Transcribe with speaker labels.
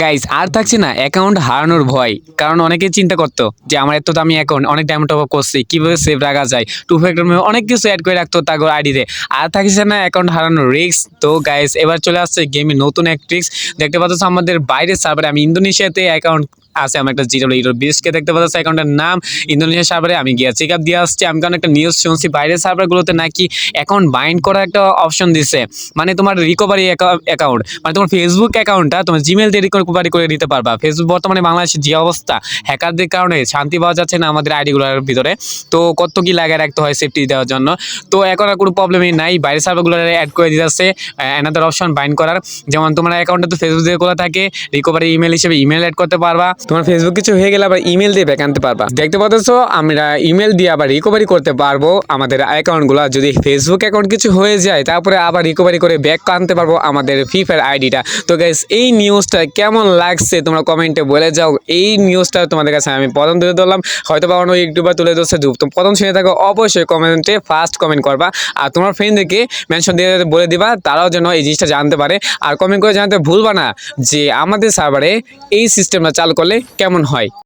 Speaker 1: Guys আর থাকছে না account হারানোর ভয়। কারণ অনেকে চিন্তা করতো যে, আমার এত দামি অ্যাকাউন্ট অনেক টাইম টপ করছি, কীভাবে সেভ রাখা যায়? টু ফ্যাক্টর অনেক কিছু অ্যাড করে রাখতো তাগর আইডিতে। আর থাকছে না অ্যাকাউন্ট হারানোর রিস্ক তো গাইস এবার চলে আসছে গেমে নতুন এক ট্রিক্স দেখতে পাচ্ছ আমাদের বাইরের সার্ভারে আমি ইন্দোনেশিয়াতে অ্যাকাউন্ট আছে আমার একটা জিরো ইরো বিশকে দেখতে পাচ্ছ অ্যাকাউন্টের নাম। ইন্দোনেশিয়া সার্ভারে আমি গিয়ে চেক আপ দিয়ে আসছি। আমি কারণ একটা নিউজ শুনছি, বাইরের সার্ভারগুলোতে নাকি অ্যাকাউন্ট বাইন্ড করার একটা অপশন দিছে। মানে তোমার রিকভারি অ্যাকাউন্ট মানে তোমার ফেসবুক অ্যাকাউন্টটা তোমার জিমেল দিয়ে রিকভারি করে দিতে পারবা। ফেসবুক বর্তমানে বাংলাদেশের যে অবস্থা হ্যাকারদের কারণে শান্তি পাওয়া যাচ্ছে না আমাদের আইডিগুলোর ভিতরে। তো কত কি লাগায় রাখতে হয় সেফটি দেওয়ার জন্য? তো এখন আর কোনো প্রবলেমই নাই। বাইরে সার্ভারগুলো অ্যাড করে দিতে আসছে অ্যানাদার অপশন বাইন্ড করার। যেমন তোমার অ্যাকাউন্টে তো ফেসবুক দিয়ে খোলা থাকে রিকভারি ইমেল হিসেবে ইমেল অ্যাড করতে পারবা। তোমার ফেসবুক কিছু হয়ে গেলে আবার ইমেল দিয়ে ব্যাক আনতে পারবা। দেখতে পাচ্ছ, আমরা ইমেল দিয়ে আবার রিকভারি করতে পারব আমাদের অ্যাকাউন্টগুলো যদি ফেসবুক অ্যাকাউন্ট কিছু হয়ে যায়, তারপরে আবার রিকভারি করে ব্যাক আনতে পারব আমাদের ফ্রি ফায়ার আইডিটা তো গাইস এই নিউজটা কেমন লাগছে তোমরা কমেন্টে বলে যাও। এই নিউজটা তোমাদের কাছে আমি প্রথম তুলে ধরলাম। হয়তো বা অন্য ইউটিউবার তুলে ধরছে যুক্ত প্রথম শুনে থাকো, অবশ্যই কমেন্টে ফার্স্ট কমেন্ট করবা। আর তোমার ফ্রেন্ডদেরকে মেনশন দিয়ে বলে দিবা, তারাও যেন এই জিনিসটা জানতে পারে। আর কমেন্ট করে জানতে ভুলবা না যে আমাদের সার্ভারে এই সিস্টেমটা চালু করলে কেমন হয়।